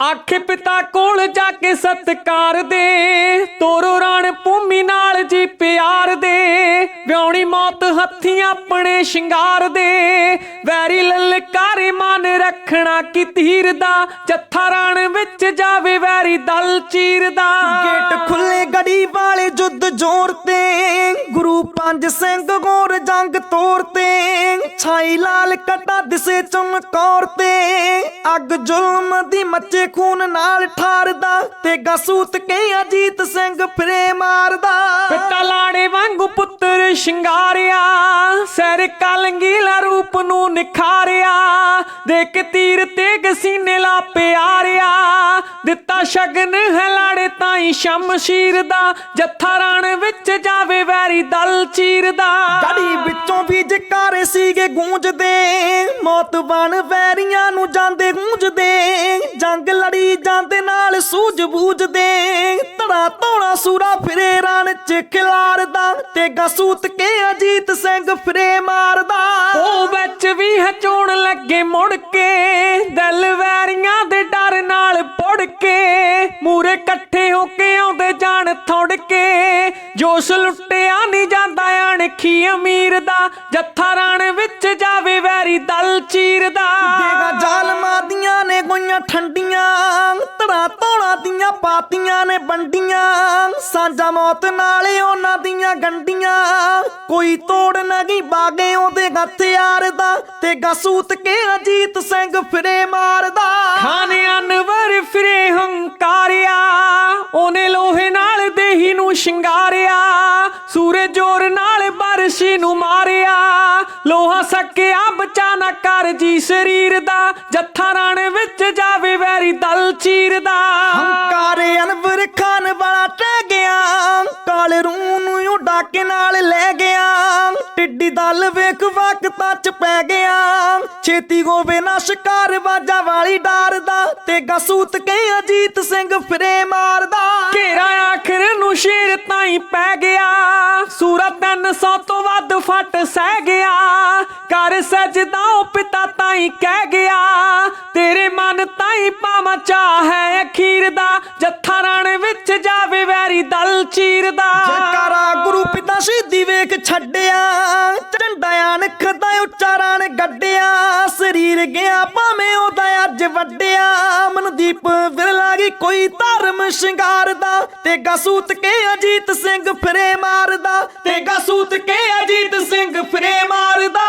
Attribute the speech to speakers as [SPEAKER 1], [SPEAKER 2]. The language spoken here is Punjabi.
[SPEAKER 1] ਆਖੇ ਪਿਤਾ ਕੋਲ ਜਾ ਕੇ ਸਤਕਾਰ ਦੇ, ਤੋਰੋ ਰਾਣ ਭੂਮੀ ਨਾਲ ਜੀ ਪਿਆਰ ਦੇ ਵਿਉਣੀ ਮੌਤ ਹੱਥੀਂ ਆਪਣੇ ਸ਼ਿੰਗਾਰ ਦੇ, ਵੈਰੀ ਲਲਕਾਰੇ ਮਨ ਰੱਖਣਾ ਕੀ ਤੀਰ ਦਾ, ਜੱਥਾ ਰਾਣ ਵਿੱਚ ਜਾਵੇ ਵੈਰੀ ਦਲ ਚੀਰਦਾ
[SPEAKER 2] ਗੇਟ ਖੁੱਲੇ ਗੜੀ ਵਾਲੇ ਜੁੱਧ ਜੋ ਤੇ ਸਿੰਘ ਗੋਰ ਜੰਗ ਤੋਰ ਤੇ, ਛਾਈ ਲਾਲ ਕਟਾ ਦਿਸੇ ਚਮਕੌਰ ਤੇ। ਅੱਗ ਜ਼ੁਲਮ ਦੀ ਮੱਚੇ ਖੂਨ ਨਾਲ ਠਾਰਦਾ ਤੇ ਗਸੂਤ ਕੇ ਅਜੀਤ ਸਿੰਘ ਫਿਰੇ ਮਾਰਦਾ।
[SPEAKER 1] ਪਿਤਾ ਲਾੜੇ ਵਾਂਗੂ ਪੁੱਤਰ ਸ਼ਿੰਗਾਰਿਆ, ਸਰ ਕਲੰਗੀਲਾ ਰੂਪ ਨੂੰ ਨਿਖਾਰਿਆ। ਦੇਖ ਤੀਰ ਤੇ ਸੀਨੇ ਲਾ ਪਿਆਰਿਆ, ਦਿੱਤਾ ਸ਼ਗਨ ਹੈ ਲਾੜੇ ਤਾਈ ਸ਼ਮਸ਼ੀਰ ਦਾ, ਜੱਥਾ ਰਾਣ ਵੈਰੀ ਦਲ ਚੀਰਦਾ।
[SPEAKER 2] ਗੜੀ ਵਿੱਚੋਂ ਵੀ ਜਕਾਰੇ ਸੀਗੇ ਗੂੰਜਦੇ ਮੌਤ ਬਣ ਵੈਰੀਆਂ ਨੂੰ ਜਾਂਦੇ ਗੂੰਜਦੇ ਜੰਗ ਲੜੀ ਜਾਂਦੇ ਨਾਲ ਸੂਝ ਬੂਝਦੇ ਧੜਾ ਧੋਣਾ ਸੂਰਾ ਫਿਰੇ ਰਣ ਚ ਖਿਲਾਰਦਾ ਤੇ ਗਸੂਤ ਕੇ ਅਜੀਤ ਸਿੰਘ ਫਿਰੇ ਮਾਰਦਾ।
[SPEAKER 1] ਉਹ ਵਿੱਚ ਵੀ ਹਚੋਣ ਲੱਗੇ ਮੁੜ ਕੇ ਦਿਲ ਵੈਰੀਆਂ ਦੇ ਡਰ ਨਾਲ ਪੁੜ ਕੇ ਮੂਰੇ ਇਕੱਠੇ ਹੋ ਕੇ ਆਉਂਦੇ ਜਾਣ ਥੋੜ ਕੇ ਜੋਸ਼ ਜਾਂਦਾ ਅਮੀਰ ਦਾ ਜੱਥਾ ਰਾਣ ਵਿੱਚ ਜਾਵੇ ਵੈਰੀ ਦਲ ਚੀਰਦਾ।
[SPEAKER 2] ਦੇਗਾ ਜ਼ਾਲਮਾਂ ਦੀਆਂ ਨੇ ਗੋਈਆਂ ਠੰਡੀਆਂ ਧੜਾ ਧੋਣਾ ਦੀਆਂ ਪਾਤੀਆਂ ਨੇ ਬੰਡੀਆਂ ਸਾਂਝਾ ਮੌਤ ਨਾਲੇ ਉਹਨਾਂ ਦੀਆਂ ਗੰਡੀਆਂ। ਕੋਈ ਤੋੜ ਨਾ ਗਈ ਬਾਗੇ ਉਹਦੇ ਹਥਿਆਰ ਦਾ ਤੇ ਗਸੂਤ ਕੇ ਅਜੀਤ ਸਿੰਘ ਫਿਰੇ ਮਾਰਦਾ।
[SPEAKER 1] ਖਾਨ ਅਨਵਰ ਫਿਰੇ ਹੰਕਾਰਿਆ ਉਹਨੇ ਲੋਹੇ ਨਾਲ ਦੇਹੀ ਨੂੰ ਸ਼ਿੰਗਾਰਿਆ ਸੂਰਜ ਜੋਰ ਨਾਲ ਬਰਸ਼ੀ ਨੂੰ ਮਾਰਿਆ। ਲੋਹਾ ਸਕਿਆ ਬਚਾ ਨਾ ਕਰ ਜੀ ਸਰੀਰ ਦਾ। ਜੱਥਾ ਰਾਣ ਵਿੱਚ ਜਾਵੇ ਵੈਰੀ ਦਲ ਚੀਰਦਾ।
[SPEAKER 2] ਹੰਕਾਰੇ ਅਨਵਰ ਖਾਨ ਵਾਲਾ ਟਹਿ ਗਿਆ। ਕਾਲੇ ਰੂ ਨੂੰ ਉਡਾ ਕੇ ਨਾਲ ਲੈ ਗਿਆ। ਟਿੱਡੀ ਦਲ ਵੇਖ ਵਕਤਾਂ ਚ ਪੈ ਗਿਆ। ਛੇਤੀ ਹੋਵੇ ਨਾ ਸ਼ਿਕਾਰ ਬਾਜਾ ਵਾਲੀ ਡਾਰਦਾ। ਤੇ ਗਸੂਤ ਕੇ ਅਜੀਤ ਸਿੰਘ ਫਿਰੇ ਮਾਰਦਾ।
[SPEAKER 1] ਘੇਰਾ ਆਖਰ ਨੂੰ ਸ਼ੇਰ ਤਾਈ ਪੈ ਗਿਆ। ਸੂਰਤ 300 ਤੋਂ ਵੱਧ ਫਟ ਸਹਿ ਗਿਆ। ਕਰ ਸਜਦਾ ਉਹ ਪਿਤਾ ਤਾਈ ਕਹਿ ਗਿਆ, ਤੇਰੇ ਮਨ ਤਾਈ ਪਾਵਾਂ ਚਾਹ ਹੈ ਅਖੀਰ ਦਾ, ਜੱਥਾ ਰਾਣ ਵਿੱਚ ਜਾਵੇ ਵੈਰੀ ਦਲ ਚੀਰਦਾ
[SPEAKER 2] ਜਕਾਰਾ ਗੁਰੂ ਪਿਤਾ ਸ਼ਹੀਦੀ ਵੇਖ ਛੱਡਿਆ, ਝੰਡਾ ਅਣਖ ਦਾ ਉਚਾਰਾਂ ਨੇ ਗੱਡਿਆ, ਸਰੀਰ ਗਿਆ, ਭਾਵੇਂ ਉਹਦਾ ਅੱਜ ਵੱਡਿਆ। ਮਨਦੀਪ ਵਿਰਲਾ ਗਈ ਕੋਈ ਧਰਮ ਸ਼ਿੰਗਾਰ ਦਾ ਤੇ ਗਸੂਤ ਕੇ ਅਜੀਤ ਸਿੰਘ ਫਰੇ ਮਾਰਦਾ।
[SPEAKER 1] ਤੇ ਗਸੂਤ ਕੇ ਅਜੀਤ ਸਿੰਘ ਫਿਰੇ ਮਾਰਦਾ।